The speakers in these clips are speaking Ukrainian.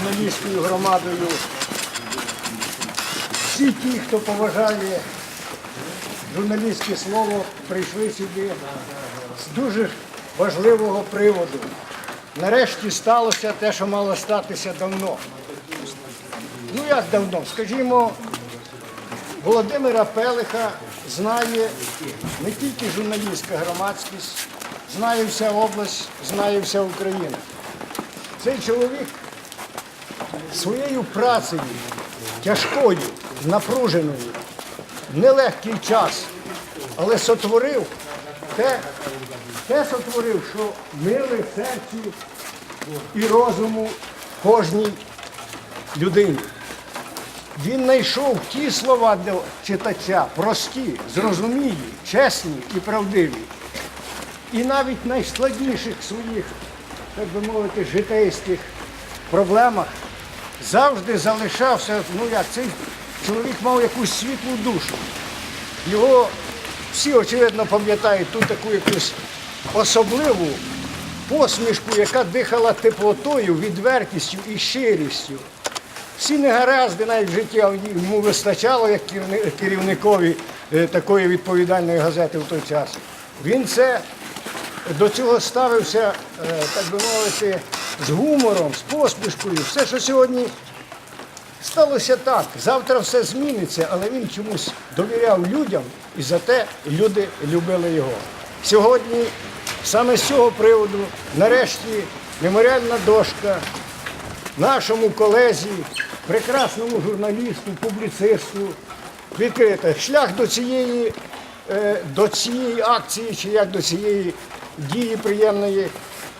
журналістською громадою. Всі ті, хто поважає журналістське слово, прийшли сюди з дуже важливого приводу. Нарешті сталося те, що мало статися давно. Ну як давно? Скажімо, Володимира Пелиха знає не тільки журналістська громадськість, знає вся область, знає вся Україна. Цей чоловік своєю працею, тяжкою, напруженою, нелегкий час, але сотворив те, те сотворив, що мили серцю і розуму кожній людині. Він знайшов ті слова для читача, прості, зрозумілі, чесні і правдиві. І навіть найскладніших своїх, так би мовити, житейських проблемах завжди залишався, ну як цей чоловік мав якусь світлу душу. Його всі, очевидно, пам'ятають ту таку якусь особливу посмішку, яка дихала теплотою, відвертістю і щирістю. Всі негаразди навіть в житті йому вистачало як керівникові е, такої відповідальної газети в той час. Він це до цього ставився, е, так би мовити, з гумором, з посмішкою. Все, що сьогодні сталося так. Завтра все зміниться, але він чомусь довіряв людям і за те люди любили його. Сьогодні саме з цього приводу, нарешті, меморіальна дошка нашому колезі, прекрасному журналісту, публіцисту відкрита. Шлях до цієї, е, до цієї акції, чи як до цієї дії приємної,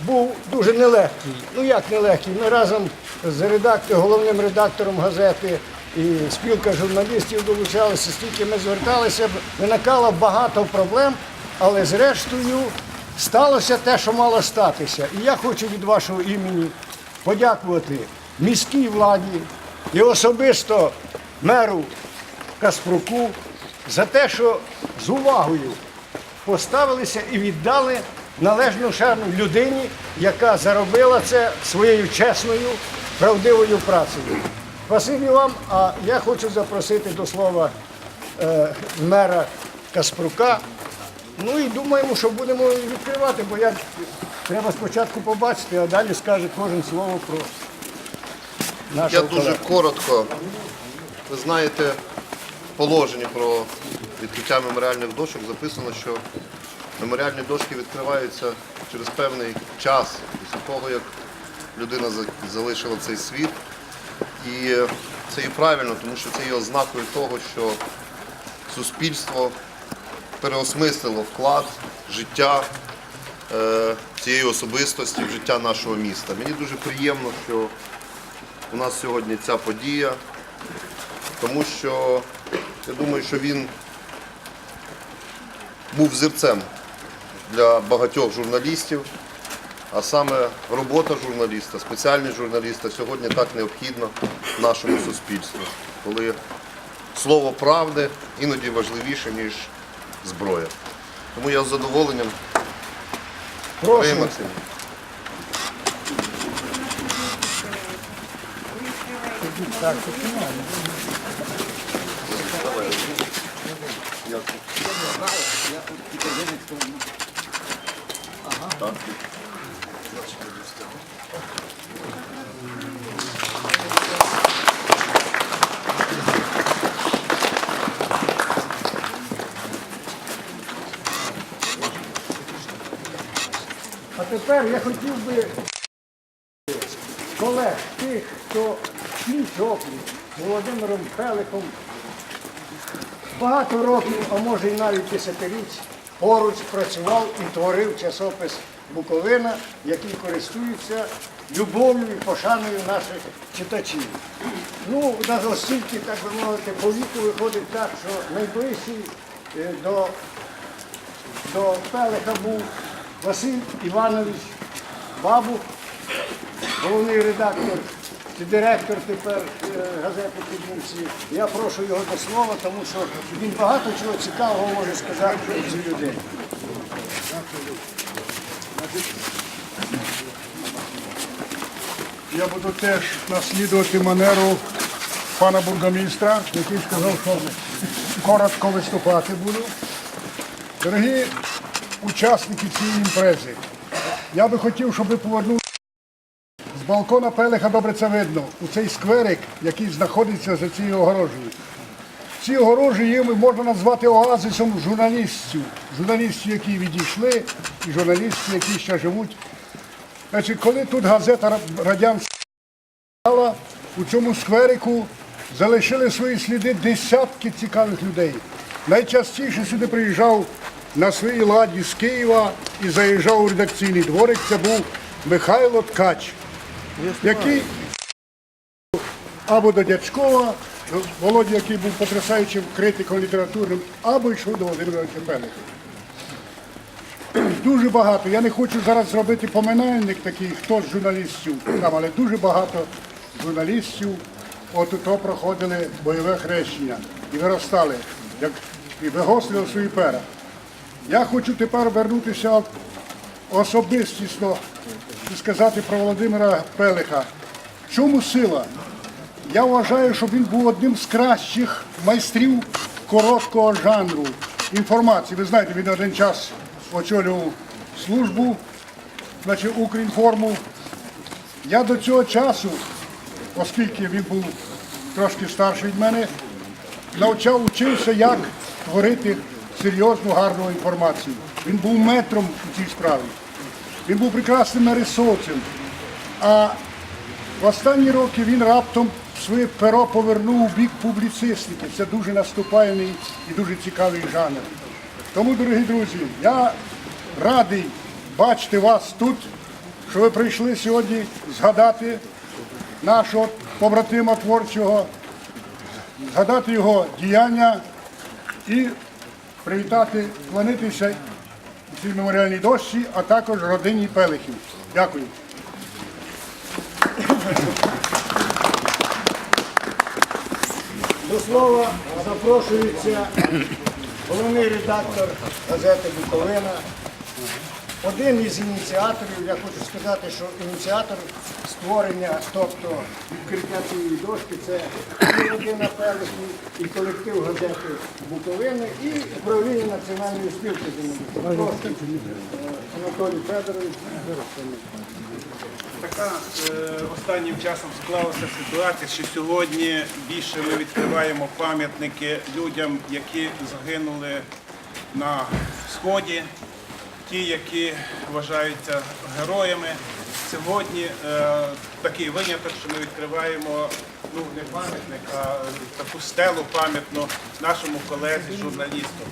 був дуже нелегкий. Ну як нелегкий? Ми разом з редактор, головним редактором газети і спілка журналістів долучалися, стільки ми зверталися, виникало багато проблем, але зрештою сталося те, що мало статися. І я хочу від вашого імені подякувати міській владі і особисто меру Каспруку за те, що з увагою поставилися і віддали належну шану людині, яка заробила це своєю чесною, правдивою працею. Спасибі вам, а я хочу запросити до слова е, мера Каспрука. Ну і думаємо, що будемо відкривати, бо як треба спочатку побачити, а далі скаже кожен слово про Я дуже колегу. коротко. Ви знаєте, в положенні про відкриття меморіальних дошок записано, що меморіальні дошки відкриваються через певний час після того, як людина залишила цей світ. І це і правильно, тому що це є ознакою того, що суспільство переосмислило вклад, життя е, цієї особистості в життя нашого міста. Мені дуже приємно, що у нас сьогодні ця подія, тому що я думаю, що він був взірцем для багатьох журналістів, а саме робота журналіста, спеціальність журналіста сьогодні так необхідна нашому суспільству, коли слово правди іноді важливіше, ніж зброя. Тому я з задоволенням Прошу. Максимівна. Так, починаємо. А тепер я хотів би колег, тих, хто з Володимиром Пеликом багато років, а може і навіть десятиріч, поруч працював і творив часопис Буковина, який користується любов'ю і пошаною наших читачів. Ну, настільки, так би мовити, по віку виходить так, що найближчий е, до до Пелиха був Василь Іванович Бабух, головний редактор директор тепер е, газети Підмінці. Я прошу його до слова, тому що він багато чого цікавого може сказати про цю людину. Я буду теж наслідувати манеру пана бургомістра, який сказав, що коротко виступати буду. Дорогі учасники цієї імпрези, я би хотів, щоб ви повернули балкона Пелеха добре це видно, у цей скверик, який знаходиться за цією огорожею. Ці огорожі є, можна назвати оазисом журналістів. Журналістів, які відійшли, і журналістів, які ще живуть. Значить, коли тут газета радянська у цьому скверику залишили свої сліди десятки цікавих людей. Найчастіше сюди приїжджав на своїй ладі з Києва і заїжджав у редакційний дворик. Це був Михайло Ткач, який або до Дячкова, Володя, який був потрясаючим критиком літературним, або йшов до Володимира Чепелика. Дуже багато. Я не хочу зараз зробити поминальник такий, хто з журналістів там, але дуже багато журналістів от то проходили бойове хрещення і виростали, як і вигострили свої пера. Я хочу тепер вернутися особистісно і сказати про Володимира Пелиха. В чому сила? Я вважаю, що він був одним з кращих майстрів короткого жанру інформації. Ви знаєте, він один час очолював службу, значить Укрінформу. Я до цього часу, оскільки він був трошки старший від мене, навчав, учився, як творити серйозну, гарну інформацію. Він був метром у цій справі. Він був прекрасним нарисовцем. А в останні роки він раптом своє перо повернув у бік публіцистики. Це дуже наступальний і дуже цікавий жанр. Тому, дорогі друзі, я радий бачити вас тут, що ви прийшли сьогодні згадати нашого побратима творчого, згадати його діяння і привітати, вклонитися цій меморіальній дощі, а також родині Пелихів. Дякую. До слова запрошується головний редактор газети Буковина. Один із ініціаторів, я хочу сказати, що ініціатор створення, тобто відкриття цієї дошки, це і родина Пелихів, і колектив газети Буковини, і управління Національної спілки е, Анатолій Федорович. Така е, останнім часом склалася ситуація, що сьогодні більше ми відкриваємо пам'ятники людям, які загинули на сході, ті, які вважаються героями. Сьогодні е, такий виняток, що ми відкриваємо ну не пам'ятник, а таку стелу пам'ятну нашому колезі, журналісту.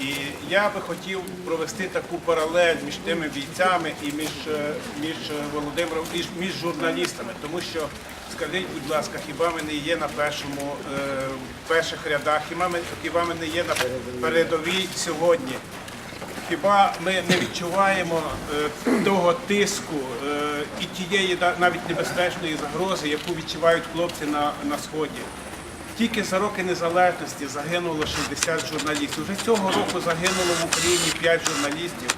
І я би хотів провести таку паралель між тими бійцями і між, е, між е, Володимиром, між, між журналістами, тому що скажіть, будь ласка, хіба ми не є на першому е, перших рядах, хіба ми, хіба ми не є на передовій сьогодні? Хіба ми не відчуваємо е, того тиску е, і тієї навіть небезпечної загрози, яку відчувають хлопці на, на сході? Тільки за роки незалежності загинуло 60 журналістів. Вже цього року загинуло в Україні 5 журналістів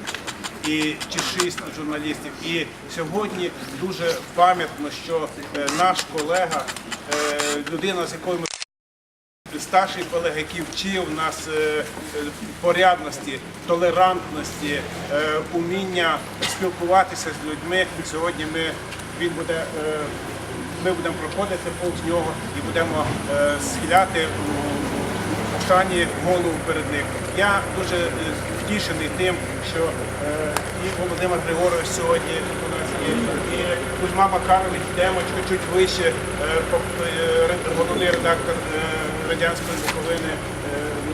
і чи 6 журналістів. І сьогодні дуже пам'ятно, що е, наш колега, людина, з якою ми старший колега, який вчив нас е, е, порядності, толерантності, е, уміння спілкуватися з людьми. Сьогодні ми він буде. Ми будемо проходити повз нього і будемо схиляти у шані голову перед ним. Я дуже втішений тим, що і Володимир Григорович сьогодні у нас є, і Кузьма Макарович Демочка чуть вище, головний редактор радянської Буковини, е,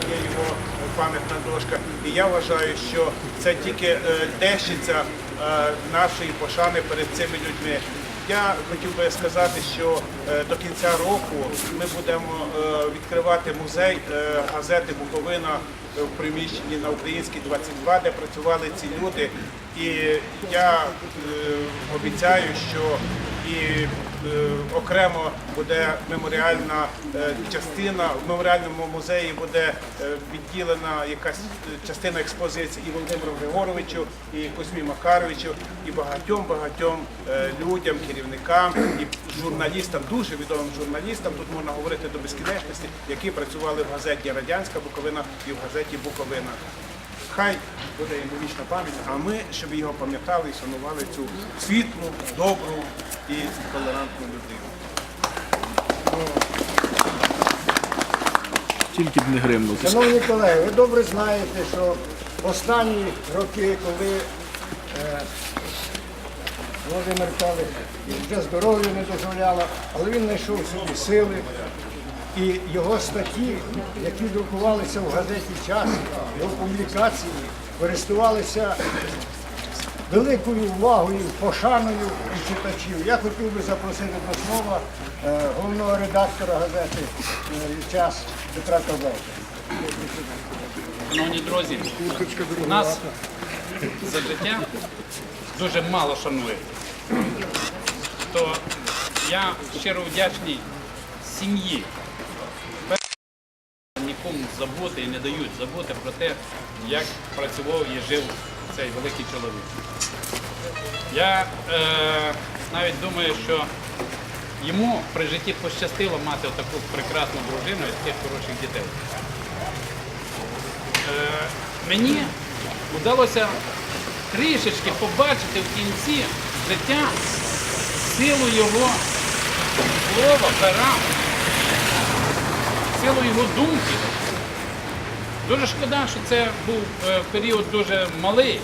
є його пам'ятна дошка. І я вважаю, що це тільки е, дещиця е, нашої пошани перед цими людьми. Я хотів би сказати, що до кінця року ми будемо відкривати музей газети Буковина в приміщенні на Українській 22, де працювали ці люди. І я обіцяю, що і окремо буде меморіальна е, частина. В меморіальному музеї буде е, відділена якась е, частина експозиції і Володимиру Григоровичу, і Кузьмі Макаровичу, і багатьом багатьом е, людям, керівникам і журналістам, дуже відомим журналістам. Тут можна говорити до безкінечності, які працювали в газеті Радянська Буковина і в газеті Буковина. Хай буде йому вічна пам'ять, а ми, щоб його пам'ятали і шанували цю світлу, добру і толерантну людину. Тільки б не гримнути. Шановні колеги, ви добре знаєте, що останні роки, коли е, Володимир Павлович вже здоров'я не дозволяло, але він знайшов собі сили. І його статті, які друкувалися в газеті Час, його публікації, користувалися великою увагою, пошаною у читачів. Я хотів би запросити до слова е, головного редактора газети е, Час Петра Ковалка. Шановні друзі, нас за життя дуже мало шанує. То я щиро вдячний сім'ї. Забути і не дають забути про те, як працював і жив цей великий чоловік. Я е, навіть думаю, що йому при житті пощастило мати таку прекрасну дружину і таких хороших дітей. Е, мені вдалося трішечки побачити в кінці життя силу його слова, пера, силу його думки. Дуже шкода, що це був е, період дуже малий,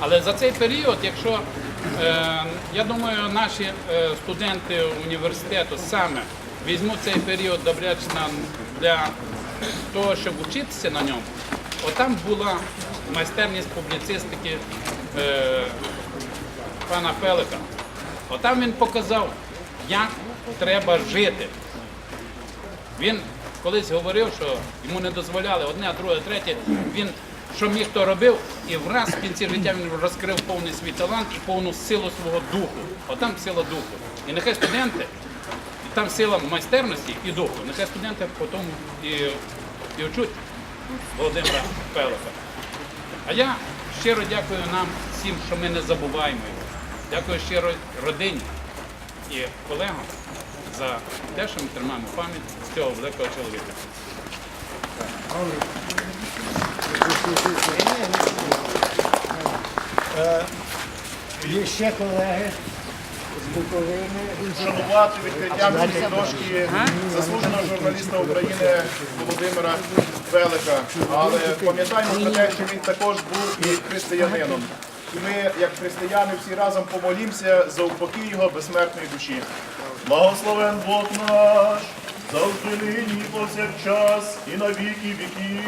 але за цей період, якщо е, я думаю, наші е, студенти університету саме візьмуть цей період добрячно для того, щоб вчитися на ньому, отам була майстерність публіцистики пана Пелика. Отам він показав, як треба жити. Він колись говорив, що йому не дозволяли одне, друге, третє. Він що міг, то робив, і враз в кінці життя він розкрив повний свій талант і повну силу свого духу. Отам сила духу. І нехай студенти, і там сила майстерності і духу. Нехай студенти потім і, і вчуть Володимира Пелика. А я щиро дякую нам всім, що ми не забуваємо його. Дякую щиро родині і колегам за те, що ми тримаємо пам'ять з цього великого чоловіка. Є ще колеги з Буковини. Шанувати відкриттям цієї дошки заслуженого журналіста України Володимира Велика. Але пам'ятаємо про те, що він також був і християнином. І ми, як християни, всі разом помолімося за упокій його безсмертної душі. Благословен Бог наш, завжди нині, повсякчас, і на віки віків.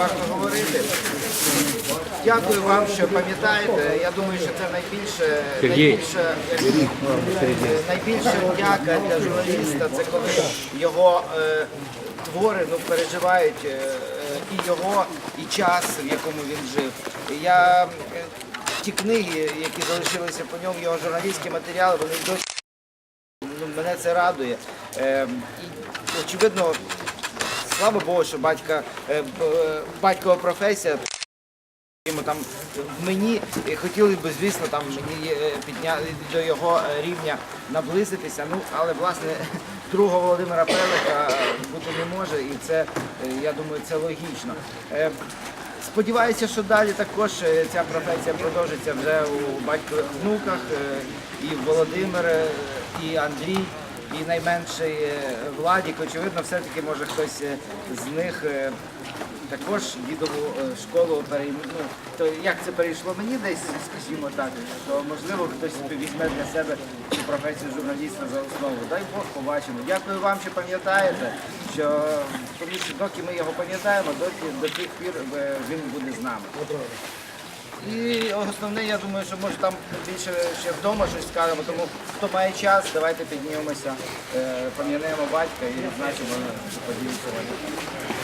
Варто говорити. Дякую вам, що пам'ятаєте. Я думаю, що це найбільше, найбільше, найбільша дяка для журналіста. Це коли його е, твори ну, переживають е, е, і його, і час, в якому він жив. Я е, ті книги, які залишилися по ньому, його журналістські матеріали, вони досі ну, мене це радує. Е, і, очевидно, слава Богу, що батька, е, е, батькова професія. Там мені хотіли б, звісно, там мені е, підняти до його рівня наблизитися. Ну, але власне другого Володимира Пелика бути не може, і це, я думаю, це логічно. Сподіваюся, що далі також ця професія продовжиться вже у батькових внуках, і Володимир, і Андрій, і найменший е, Владік. Очевидно, все-таки може хтось е, з них е, також дідову школу перейме. Ну, то як це перейшло мені десь, скажімо так, то можливо хтось візьме для себе цю професію журналіста за основу. Дай Бог побачимо. Дякую вам, що пам'ятаєте, що тому що доки ми його пам'ятаємо, доки до тих пір він буде з нами. І основне, я думаю, що може там більше ще вдома щось скажемо, тому хто має час, давайте піднімемося, е, пам'ятаємо батька і значимо подію сьогодні.